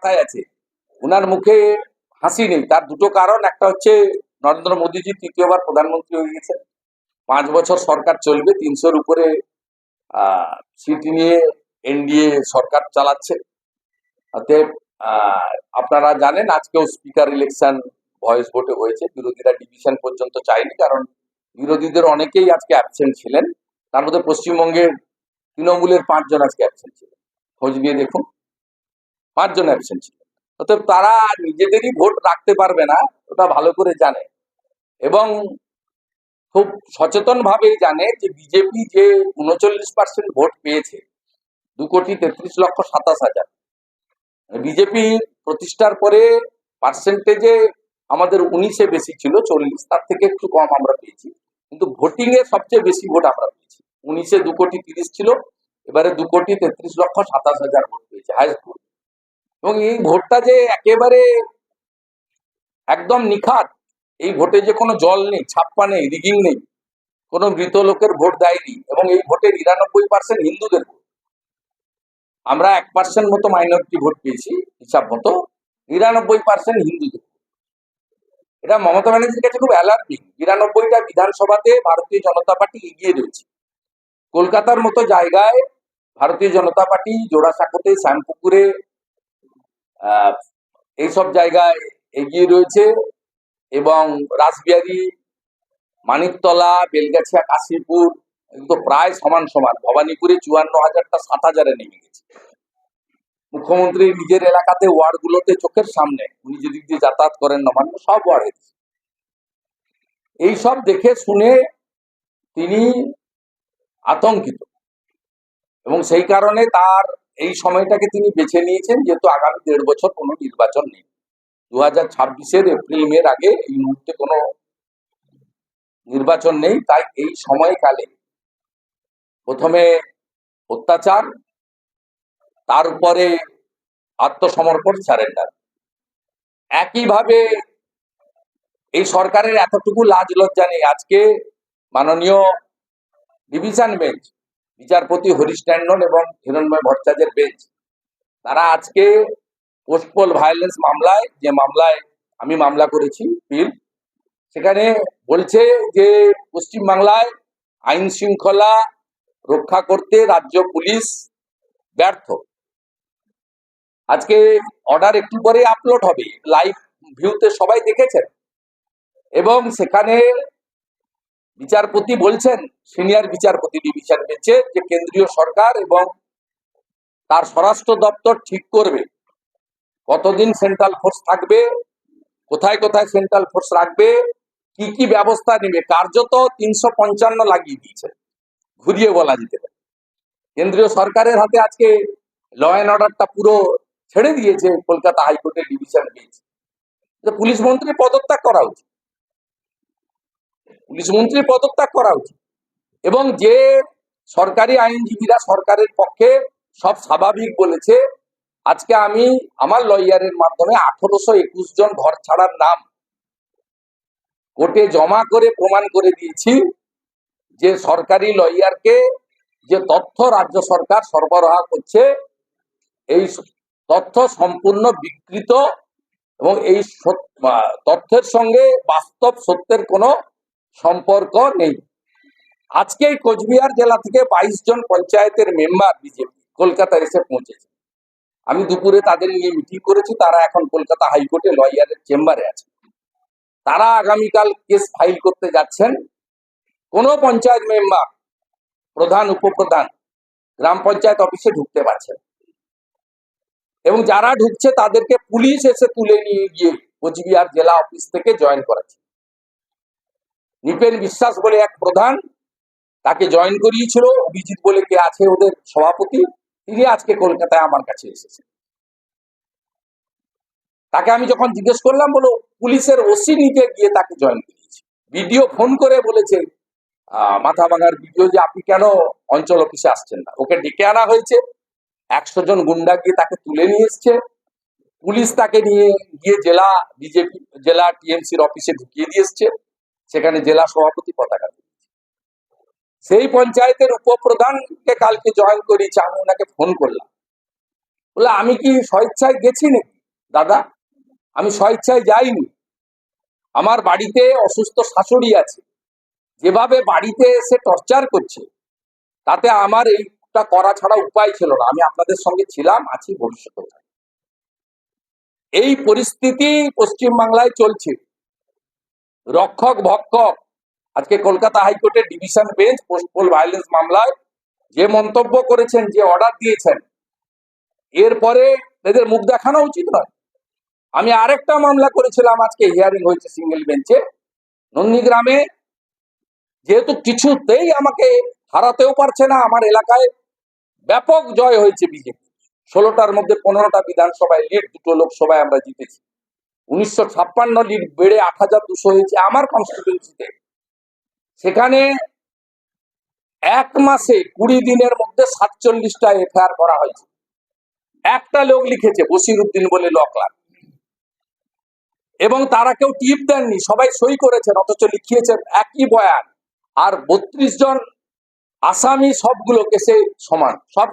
মাথায় আছে। ওনার মুখে হাসি নেই। তার দুটো কারণ, একটা হচ্ছে নরেন্দ্র মোদীজি, তৃতীয়বার প্রধানমন্ত্রী হয়ে গেছেন। পাঁচ বছর সরকার চলবে, তিনশোর উপরে সিট নিয়ে এনডিএ সরকার চালাচ্ছে। অতএব আপনারা জানেন, আজকেও স্পিকার ইলেকশন ভয়েস ভোটে হয়েছে। বিরোধীরা ডিভিশন পর্যন্ত চায়নি কারণ বিরোধীদের অনেকেই আজকে অ্যাবসেন্ট ছিলেন। তার মধ্যে পশ্চিমবঙ্গের তৃণমূলের পাঁচজন আজকে অ্যাবসেন্ট ছিলেন। খোঁজ নিয়ে দেখুন। পাঁচজন অ্যাবসেন্ট ছিলেন। অতএব তারা নিজেদেরই ভোট রাখতে পারবে না, ওটা ভালো করে জানে। এবং খুব সচেতন ভাবেই জানে যে বিজেপি যে উনচল্লিশ পার্সেন্ট ভোট পেয়েছে, দু কোটি তেত্রিশ লক্ষ সাতাশ হাজার। বিজেপি প্রতিষ্ঠার পরে পার্সেন্টেজে আমাদের উনিশে বেশি ছিল, চল্লিশ। তার থেকে একটু কম আমরা পেয়েছি। কিন্তু ভোটিং এ সবচেয়ে বেশি ভোট আমরা পেয়েছি। উনিশে দু কোটি তিরিশ ছিল, এবারে দু কোটি তেত্রিশ লক্ষ সাতাশ হাজার ভোট পেয়েছে হাইস্ট ভোট এবং এই ভোটটা যে একেবারে একদম নিখাত, এই ভোটে যে কোনো জল নেই, ছাপ্পা নেই, রিগিং নেই, কোনো মৃত লোকের ভোট দেয়নি এবং এই ভোটে নিরানব্বই পার্সেন্ট হিন্দুদের ভোট। আমরা এক পার্সেন্ট মতো মাইনরিটি ভোট পেয়েছি, হিসাব মতো, নিরানব্বই পার্সেন্ট হিন্দুদের এটা মমতা ব্যানার্জির কাছে খুব অ্যালার্মিং নিরানব্বইটা বিধানসভাতে ভারতীয় জনতা পার্টি এগিয়ে রয়েছে। কলকাতার মতো জায়গায় ভারতীয় জনতা পার্টি, জোড়াসাঁকোতে, শ্যামপুকুরে এইসব জায়গায় এগিয়ে রয়েছে এবং রাসবিহারী, মানিকতলা, বেলগাছিয়া, কাশীপুর এগুলো তো প্রায় সমান সমান। ভবানীপুরে চুয়ান্ন হাজারটা সাত হাজারে নেমে গেছে। মুখ্যমন্ত্রী নিজের এলাকাতে ওয়ার্ডগুলোতে চোখের সামনে, উনি যেদিক দিয়ে যাতায়াত করেন, নবান্ন, সব ওয়ার্ড হয়েছে এই সব দেখে শুনে তিনি আতঙ্কিত। এবং সেই কারণে তার এই সময়টাকে তিনি বেছে নিয়েছেন, যেহেতু আগামী দেড় বছর কোনো নির্বাচন নেই। দু হাজার ছাব্বিশের এপ্রিল, মের আগে এই মুহূর্তে কোনো নির্বাচন নেই। তাই এই সময়কালে প্রথমে অত্যাচার, তার উপরে আত্মসমর্পণ স্যারেন্ডার একইভাবে এই সরকারের এতটুকু লাজ লজ্জা নেই। আজকে মাননীয় ডিভিশন বেঞ্চ বিচারপতি হরিশ ট্যান্ডন এবং হিরণময় ভট্টাচার্যের বেঞ্চ তারা আজকে পোস্টপোল ভায়োলেন্স মামলায়, যে মামলায় আমি মামলা করেছি, পিল, সেখানে বলছে যে পশ্চিমবাংলায় আইন শৃঙ্খলা রক্ষা করতে রাজ্য পুলিশ ব্যর্থ। আজকে অর্ডার একটু পরে আপলোড হবে লাইভ ভিউতে সবাই দেখেছেন। এবং সেখানে বিচারপতি বলছেন, সিনিয়র বিচারপতি ডিভিশন বেঞ্চে যে কেন্দ্রীয় সরকার এবং তার স্বরাষ্ট্র দপ্তর ঠিক করবে। কতদিন সেন্ট্রাল ফোর্স থাকবে? কোথায় কোথায় সেন্ট্রাল ফোর্স রাখবে? কি কি ব্যবস্থা নেবে? কার্যত তিনশো পঞ্চান্ন লাগিয়ে দিয়েছে। ঘুরিয়ে বলা যেতে পারে। কেন্দ্রীয় সরকারের হাতে আজকে ল অ্যান্ড অর্ডারটা পুরো ছেড়ে দিয়েছে কলকাতা হাইকোর্টের ডিভিশন বেঞ্চ। পুলিশ মন্ত্রী পদত্যাগ করা উচিত। পুলিশ মন্ত্রী পদত্যাগ করা উচিত। এবং যে সরকারি আইনজীবীরা সরকারের পক্ষে সব স্বাভাবিক বলেছে, আজকে আমি আমার লয়ারের মাধ্যমে আঠারোশো একুশ জন ঘর ছাড়ার নাম কোর্টে জমা করে প্রমাণ করে দিয়েছি যে সরকারি লয়ারকে যে তথ্য রাজ্য সরকার সরবরাহ করছে, এই তথ্য সম্পূর্ণ বিকৃত এবং এই তথ্যের সঙ্গে বাস্তব সত্যের কোনো সম্পর্ক নেই। আজকে কোচবিহার জেলা থেকে বাইশ জন পঞ্চায়েতের মেম্বার বিজেপি কলকাতায় এসে পৌঁছেছে। আমি দুপুরে তাদের নিয়ে মিটিং করেছি, তারা এখন কলকাতা হাইকোর্টে লয়ারের চেম্বারে আছে। তারা আগামীকাল কেস ফাইল করতে যাচ্ছেন। কোন পঞ্চায়েত মেম্বার প্রধান, উপপ্রধান গ্রাম পঞ্চায়েত অফিসে ঢুকতে পারছে এবং যারা ঢুকছে তাদেরকে পুলিশ এসে তুলে নিয়ে গিয়ে কোচবিহার জেলা অফিস থেকে জয়েন করাচ্ছে। নিপেন বিশ্বাস বলে এক প্রধান, তাকে জয়েন করিয়েছিল। অভিজিৎ বলে কে আছে ওদের সভাপতি, তিনি আজকে কলকাতায় আমার কাছে এসেছেন। তাকে আমি যখন জিজ্ঞেস করলাম বলো পুলিশের ওসি নিতে গিয়ে তাকে জয়েন করিয়েছি। ভিডিও ফোন করে বলেছে মাথা ভাঙার ভিডিও যে আপনি কেন অঞ্চল অফিসে আসছেন না? ওকে ডেকে আনা হয়েছে। একশো জন গুন্ডা গিয়ে তাকে তুলে নিয়ে এসছে। পুলিশ তাকে নিয়ে গিয়ে জেলা, বিজেপি, জেলা টিএমসির অফিসে ঢুকিয়ে দিয়ে এসছে। সেখানে জেলা সভাপতি পতাকা। সেই পঞ্চায়েতের উপপ্রধানকে কালকে জয়েন করিয়েছে আমি ওনাকে ফোন করলাম। বলে, আমি কি স্বেচ্ছায় গেছি নাকি? দাদা, আমি স্বেচ্ছায় যাইনি। আমার বাড়িতে অসুস্থ শাশুড়ি আছে। যেভাবে বাড়িতে এসে টর্চার করছে, তাতে আমার এইটা করা ছাড়া উপায় ছিল না। আমি আপনাদের সঙ্গে ছিলাম, আছি ভবিষ্যতে। এই পরিস্থিতি পশ্চিমবাংলায় চলছে। রক্ষক, ভক্ষক। আজকে কলকাতা হাইকোর্টের ডিভিশন বেঞ্চ পোস্টপোল ভায়োলেন্স মামলায় যে মন্তব্য করেছেন, যে অর্ডার দিয়েছেন, এরপরে এদের মুখ দেখানো উচিত নয়। আমি আরেকটা মামলা করেছিলাম আজকে হিয়ারিং হয়েছে সিঙ্গেল বেঞ্চে নন্দীগ্রামে। যেহেতু কিছুতেই আমাকে হারাতেও পারছে না, আমার এলাকায় ব্যাপক জয় হয়েছে বিজেপি। ষোলোটার মধ্যে পনেরোটা বিধানসভায় লিড দুটো লোকসভায় আমরা জিতেছি। উনিশশো ছাপ্পান্ন বেড়ে আট হাজার দুশো হয়েছে আমার কনস্টিটিউন্সিতে সেখানে এক মাসে কুড়ি দিনের মধ্যে সাতচল্লিশটা এফআইআর করা হয়েছে। একটা লোক লিখেছে বসির উদ্দিন বলে ল ক্লার্ক এবং তারা কেউ টিপ দেননি, সবাই সই করেছেন, অথচ লিখিয়েছেন একই বয়ান। আর বত্রিশ জন আসামি সবগুলো কেসে সমান, সব